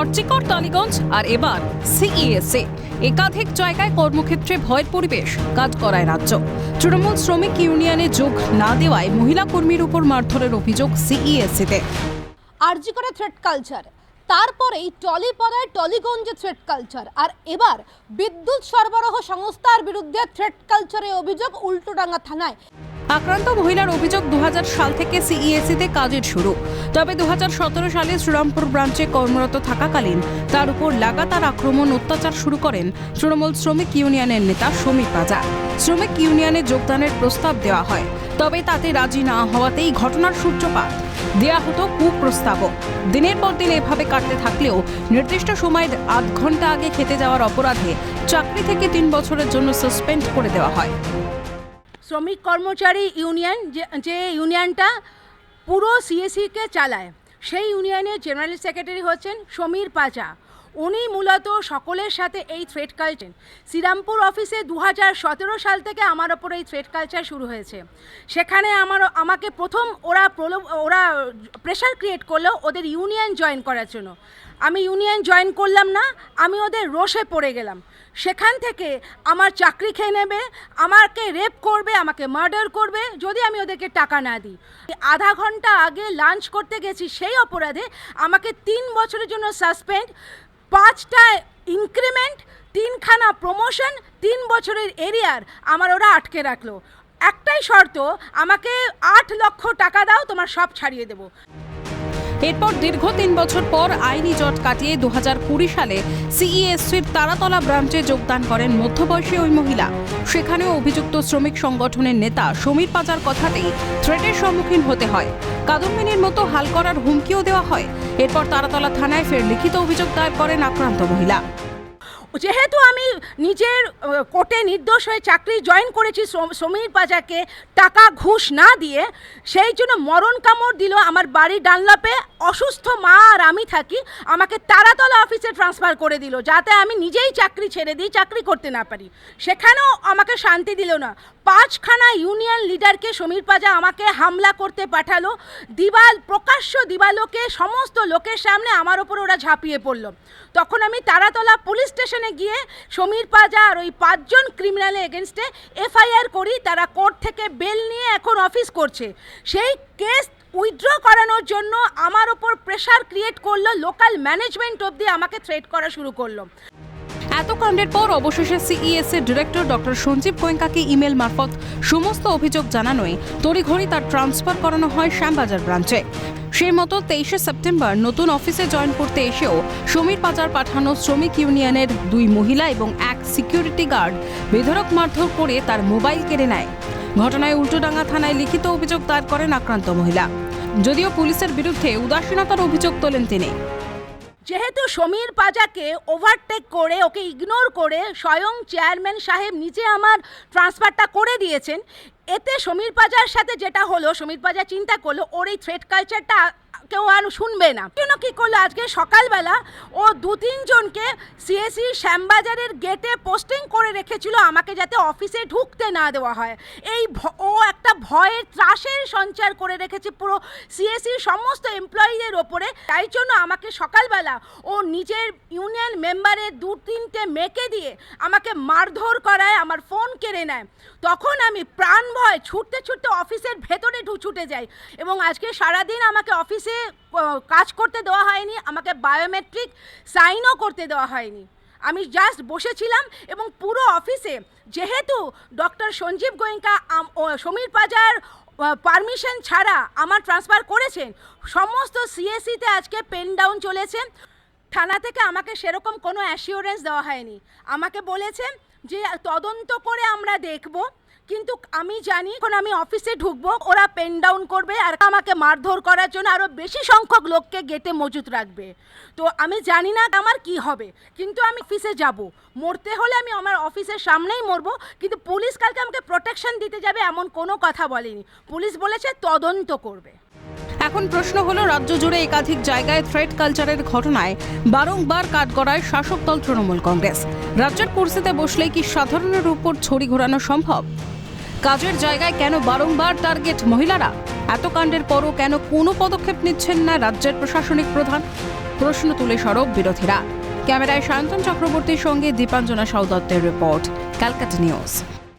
আর্চিকর, টালিগঞ্জ আর এবার সিইএসএ। একাধিক জায়গায় কর্মক্ষেত্রে ভয়ের পরিবেশ কাজ করায় রাজ্য। তৃণমূল শ্রমিক ইউনিয়নে যোগ না দেওয়ায় মহিলা কর্মীর উপর মারধরের অভিযোগ সিইএসএতে। আরজি করে থ্রেড কালচার তারপরেই টলিপাড়ায় টলিগঞ্জে থ্রেড কালচার আর এবার বিদ্যুৎ সরবরাহ সংস্থার বিরুদ্ধে থ্রেড কালচারের অভিযোগ উল্টোডাঙ্গা থানায়। আক্রান্ত মহিলার অভিযোগ দু হাজার সাল থেকে সিইএসিতে কাজের শুরু। তবে দু হাজার সতেরো সালে শ্রীরামপুর ব্রাঞ্চে কর্মরত থাকাকালীন তার উপর লাগাতার আক্রমণ, অত্যাচার শুরু করেন তৃণমূল শ্রমিক ইউনিয়নের নেতা সমীর পাজা শ্রমিক ইউনিয়নে যোগদানের প্রস্তাব দেওয়া হয়, তবে তাতে রাজি না হওয়াতেই ঘটনার সূত্রপাত। দেয়া হতো কুপ্রস্তাবও। দিনের পর দিন এভাবে কাটতে থাকলেও নির্দিষ্ট সময়ের আধ ঘণ্টা আগে খেতে যাওয়ার অপরাধে চাকরি থেকে তিন বছরের জন্য সাসপেন্ড করে দেওয়া হয়। শ্রমিক কর্মচারী ইউনিয়ন, যে- ইউনিয়নটা পুরো সিএসিকে চালায়, সেই ইউনিয়নের জেনারেল সেক্রেটারি হচ্ছেন সমীর পাচা। উনি মূলত সকলের সাথে এই থ্রেড কালচার। শ্রীরামপুর অফিসে দু সাল থেকে আমার ওপর এই থ্রেড কালচার শুরু হয়েছে। সেখানে আমার, আমাকে প্রথম ওরা প্রলোভ ওরা প্রেশার ক্রিয়েট করল ওদের ইউনিয়ন জয়েন করার জন্য। আমি ইউনিয়ন জয়েন করলাম না, আমি ওদের রোষে পড়ে গেলাম। সেখান থেকে আমার চাকরি খেয়ে নেবে, আমাকে রেপ করবে, আমাকে মার্ডার করবে, যদি আমি ওদেরকে টাকা না দিই। আধা ঘণ্টা আগে লাঞ্চ করতে গেছি সেই অপরাধে আমাকে তিন বছরের জন্য সাসপেন্ড পাঁচটা ইনক্রিমেন্ট তিনখানা প্রমোশন তিন বছরের এরিয়ার আমার ওরা আটকে রাখল। একটাই শর্ত, আমাকে আট লক্ষ টাকা দাও, তোমার সব ছাড়িয়ে দেবো। এরপর দীর্ঘ তিন বছর পর আইনি জট কাটিয়ে দু সালে সিইএসসির তারাতলা ব্রাঞ্চে যোগদান করেন মধ্যবয়সী ওই মহিলা। সেখানেও অভিযুক্ত শ্রমিক সংগঠনের নেতা সমীর পাচার কথাতেই থ্রেটের সম্মুখীন হতে হয়। কাদম্বিনীর মতো হাল করার হুমকিও দেওয়া হয়। এরপর তারাতলা থানায় ফের লিখিত অভিযোগ দায়ের করেন আক্রান্ত মহিলা। যেহেতু আমি নিজের কোর্টে নির্দোষ হয়ে চাকরি জয়েন করেছি সমীর পাজাকে টাকা ঘুষ না দিয়ে, সেই জন্য মরণ কামড় দিল আমার বাড়ি ডানলাপে। অসুস্থ মা আর আমি থাকি, আমাকে তারাতলা অফিসে ট্রান্সফার করে দিল, যাতে আমি নিজেই চাকরি ছেড়ে দিই, চাকরি করতে না পারি। সেখানেও আমাকে শান্তি দিল না। পাঁচখানা ইউনিয়ন লিডারকে সমীর পাজা আমাকে হামলা করতে পাঠালো। দিবাল, প্রকাশ্য দিবালোকে সমস্ত লোকের সামনে আমার ওপর ওরা ঝাঁপিয়ে পড়ল। তখন আমি তারাতলা পুলিশ স্টেশনে গিয়ে সমীর পাজা আর ওই পাঁচজন ক্রিমিনালের এগেনস্টে এফআইআর করি তারা কোর্ট থেকে বেল নিয়ে এখন অফিস করছে। সেই কেস উইথড্র করানোর জন্য আমার ওপর প্রেশার ক্রিয়েট করল লোকাল ম্যানেজমেন্ট অবধি আমাকে থ্রেট করা শুরু করল। এত কাণ্ডের পর অবশেষে সিইএস এর ডিরেক্টর ডক্টর সঞ্জীব গোয়েঙ্কাকে ইমেল মারফত সমস্ত অভিযোগ জানানোয় তড়িঘড়ি তার ট্রান্সফার করানো হয় শ্যামবাজার ব্রাঞ্চে সেই মতো তেইশে সেপ্টেম্বর নতুন অফিসে জয়েন করতে এসেও সমীর পাচার পাঠানো শ্রমিক ইউনিয়নের দুই মহিলা এবং এক সিকিউরিটি গার্ড বেধরক মারধর করে তার মোবাইল কেড়ে নেয়। ঘটনায় উল্টোডাঙ্গা থানায় লিখিত অভিযোগ দায়ের করেন আক্রান্ত মহিলা। যদিও পুলিশের বিরুদ্ধে উদাসীনতার অভিযোগ তোলেন তিনি। যেহেতু সমীর পাজাকে ওভারটেক করে, ওকে ইগনোর করে স্বয়ং চেয়ারম্যান সাহেব নিজে আমার ট্রান্সফারটা করে দিয়েছেন, এতে সমীর পাজার সাথে যেটা হলো, সমীর পাজা চিন্তা করল, ওর এই থ্রেড কালচারটা কেউ আর শুনবে না। কেন কী করল? আজকে সকালবেলা ও দু তিনজনকে সিএসি শ্যামবাজারের গেটে পোস্টিং করে রেখেছিল, আমাকে যাতে অফিসে ঢুকতে না দেওয়া হয়। এই ও একটা ভয়ের ত্রাসের সঞ্চার করে রেখেছে পুরো সিএসির সমস্ত এমপ্লয়ীদের ওপরে। তাই জন্য আমাকে সকালবেলা ও নিজের ইউনিয়ন মেম্বারের দু তিনটে মেকে দিয়ে আমাকে মারধর করায়, আমার ফোন কেড়ে নেয়। তখন আমি প্রাণ ভয় ছুটতে ছুটতে অফিসের ভেতরে ঢু, ছুটে যাই এবং আজকে সারাদিন আমাকে অফিসে আহ, কাজ করতে দেওয়া হয়নি আমাকে বায়োমেট্রিক সাইনও করতে দেওয়া হয়নি। আমি জাস্ট বসেছিলাম এবং পুরো অফিসে যেহেতু ডক্টর সঞ্জীব গোয়েঙ্কা সমীর পাজার পারমিশন ছাড়া আমার ট্রান্সফার করেছেন সমস্ত সিএসসিতে আজকে পেন ডাউন চলেছে। থানা থেকে আমাকে সেরকম কোনো অ্যাসিওরেন্স দেওয়া হয়নি। আমাকে বলেছে যে তদন্ত করে আমরা দেখব। কিন্তু আমি জানি এখন আমি অফিসে ঢুকবো, ওরা পেন ডাউন করবে আর আমাকে মারধর করার জন্য আরও বেশি সংখ্যক লোককে গেটে মজুত রাখবে। তো আমি জানি না আমার কি হবে, কিন্তু আমি অফিসে যাব। মরতে হলে আমি আমার অফিসের সামনেই মরবো, কিন্তু পুলিশ কালকে আমাকে প্রোটেকশন দিতে যাবে এমন কোনো কথা বলেনি। পুলিশ বলেছে তদন্ত করবে। এখন প্রশ্ন হলো, রাজ্য জুড়ে একাধিক জায়গায় থ্রেড কালচারের ঘটনায় বারংবার কাঠগড়ায় শাসক দল তৃণমূল কংগ্রেস। রাজ্যের কুর্সিতে বসলেই কি সাধারণের উপর ছড়ি ঘোরানো সম্ভব? কাজের জায়গায় কেন বারংবার টার্গেট মহিলারা? এত কাণ্ডের পরও কেন কোনো পদক্ষেপ নিচ্ছেন না রাজ্যের প্রশাসনিক প্রধান? প্রশ্ন তুলে সরব বিরোধীরা। ক্যামেরায় সায়ন্তন চক্রবর্তীর সঙ্গে দীপাঞ্জনা সাউদত্তের রিপোর্ট ক্যালকাটা নিউজ।